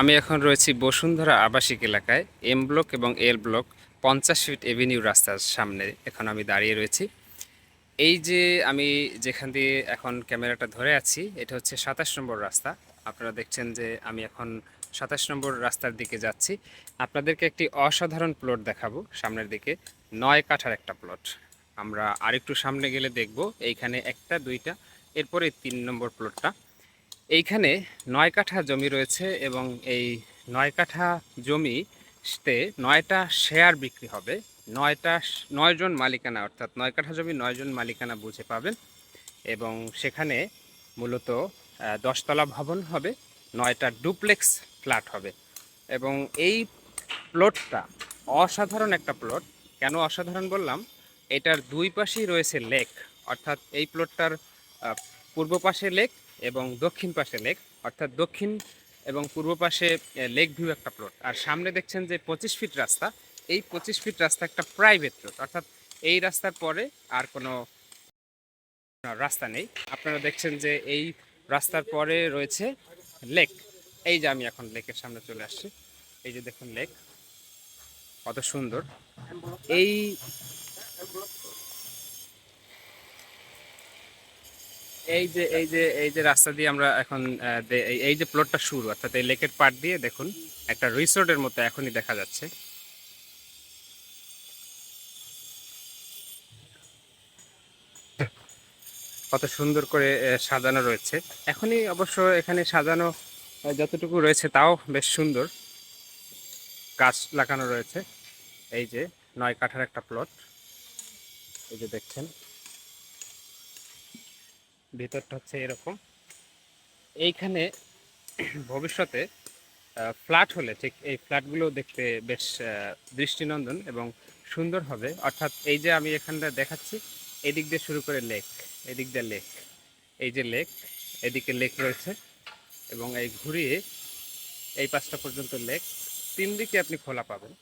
আমি এখন রয়েছি বসুন্ধরা আবাসিক এলাকায়, এম ব্লক এবং এল ব্লক, পঞ্চাশ ফিট এভিনিউ রাস্তার সামনে এখন আমি দাঁড়িয়ে রয়েছি। এই যে আমি যেখান দিয়ে এখন ক্যামেরাটা ধরে আছি, এটা হচ্ছে সাতাশ নম্বর রাস্তা। আপনারা দেখছেন যে আমি এখন সাতাশ নম্বর রাস্তার দিকে যাচ্ছি। আপনাদেরকে একটি অসাধারণ প্লট দেখাবো সামনের দিকে, নয় কাঠার একটা প্লট। আমরা আরেকটু সামনে গেলে দেখব, এইখানে একটা, দুইটা, এরপরে তিন নম্বর প্লটটা। এইখানে নয় কাঠা জমি রয়েছে এবং এই নয় কাঠা জমিতে নয়টা শেয়ার বিক্রি হবে। নয়টা নয়জন মালিকানা, অর্থাৎ নয় কাঠা জমি নয়জন মালিকানা বুঝে পাবেন এবং সেখানে মূলত দশতলা ভবন হবে, নয়টা ডুপ্লেক্স ফ্ল্যাট হবে এবং এই প্লটটা অসাধারণ একটা প্লট। কেন অসাধারণ বললাম? এটার দুই পাশেই রয়েছে লেক, অর্থাৎ এই প্লটটার পূর্ব পাশে লেক এবং দক্ষিণ পাশে লেক, অর্থাৎ দক্ষিণ এবং পূর্ব পাশে লেক ভিউ একটা প্লট আর সামনে দেখছেন যে পঁচিশ ফিট রাস্তা। এই পঁচিশ ফিট রাস্তা একটা প্রাইভেট রোড অর্থাৎ এই রাস্তার পরে আর কোনো রাস্তা নেই। আপনারা দেখছেন যে এই রাস্তার পরে রয়েছে লেক। এই যে আমি এখন লেকের সামনে চলে আসছি। এই যে দেখুন লেক, কত সুন্দর। এই এই যে এই যে এই যে রাস্তা দিয়ে আমরা এখন এই যে প্লটটা শুরু, অর্থাৎ এই লেকের পাট দিয়ে দেখুন, একটা রিসোর্টের মতো এখনই দেখা যাচ্ছে। কত সুন্দর করে সাজানো রয়েছে। এখনই অবশ্য এখানে সাজানো যতটুকু রয়েছে তাও বেশ সুন্দর। গাছ লাগানো রয়েছে। এই যে নয় কাঠার একটা প্লট এই যে দেখছেন। ভিতরটা হচ্ছে এরকম। এইখানে ভবিষ্যতে ফ্ল্যাট হলে ঠিক এই ফ্ল্যাটগুলো দেখতে বেশ দৃষ্টিনন্দন এবং সুন্দর হবে। অর্থাৎ এই যে আমি এখানটা দেখাচ্ছি, এদিক দিয়ে শুরু করে লেক এদিক দিয়ে লেক এই যে লেক এদিকে লেক রয়েছে এবং এই ঘুরিয়ে এই পাঁচটা পর্যন্ত লেক তিন দিকে আপনি খোলা পাবেন।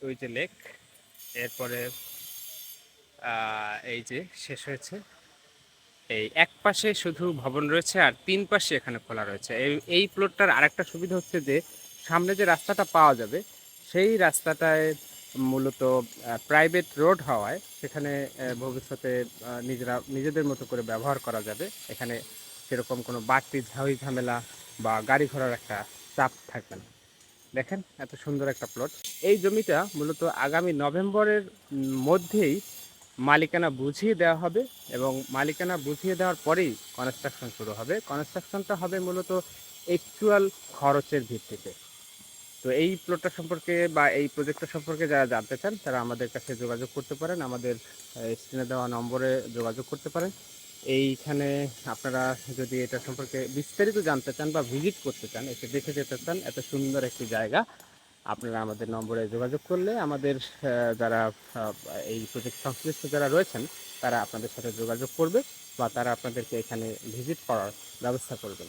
ওই যে লেক এরপরে এই যে শেষ হয়েছে এই এক পাশে শুধু ভবন রয়েছে আর তিন পাশে এখানে খোলা রয়েছে। এই এই প্লটটার আরেকটা সুবিধা হচ্ছে যে, সামনে যে রাস্তাটা পাওয়া যাবে, সেই রাস্তাটায় মূলত প্রাইভেট রোড হওয়ায় সেখানে ভবিষ্যতে নিজেরা, নিজেদের মতো করে ব্যবহার করা যাবে। এখানে সেরকম কোনো বাড়তি ঝাউই ঝামেলা বা গাড়ি ঘোড়ার একটা চাপ থাকবে না। দেখেন, এত সুন্দর একটা প্লট এই জমিটা মূলত আগামী নভেম্বরের মধ্যেই মালিকানা বুঝিয়ে দেওয়া হবে এবং মালিকানা বুঝিয়ে দেওয়ার পরেই কনস্ট্রাকশন শুরু হবে। কনস্ট্রাকশনটা হবে মূলত অ্যাকচুয়াল খরচের ভিত্তিতে। তো এই প্লটটা সম্পর্কে বা এই প্রজেক্টটা সম্পর্কে যারা জানতে চান, তারা আমাদের কাছে যোগাযোগ করতে পারেন। আমাদের স্ক্রিনে দেওয়া নম্বরে যোগাযোগ করতে পারেন। এইখানে আপনারা যদি এটা সম্পর্কে বিস্তারিত জানতে চান বা ভিজিট করতে চান, এসে দেখে যেতে চান, এত সুন্দর একটি জায়গা। আপনারা আমাদের নম্বরে যোগাযোগ করলে আমাদের যারা এই প্রজেক্ট সংশ্লিষ্ট যারা রয়েছেন, তারা আপনাদের সাথে যোগাযোগ করবে বা তারা আপনাদেরকে এখানে ভিজিট করার ব্যবস্থা করবেন।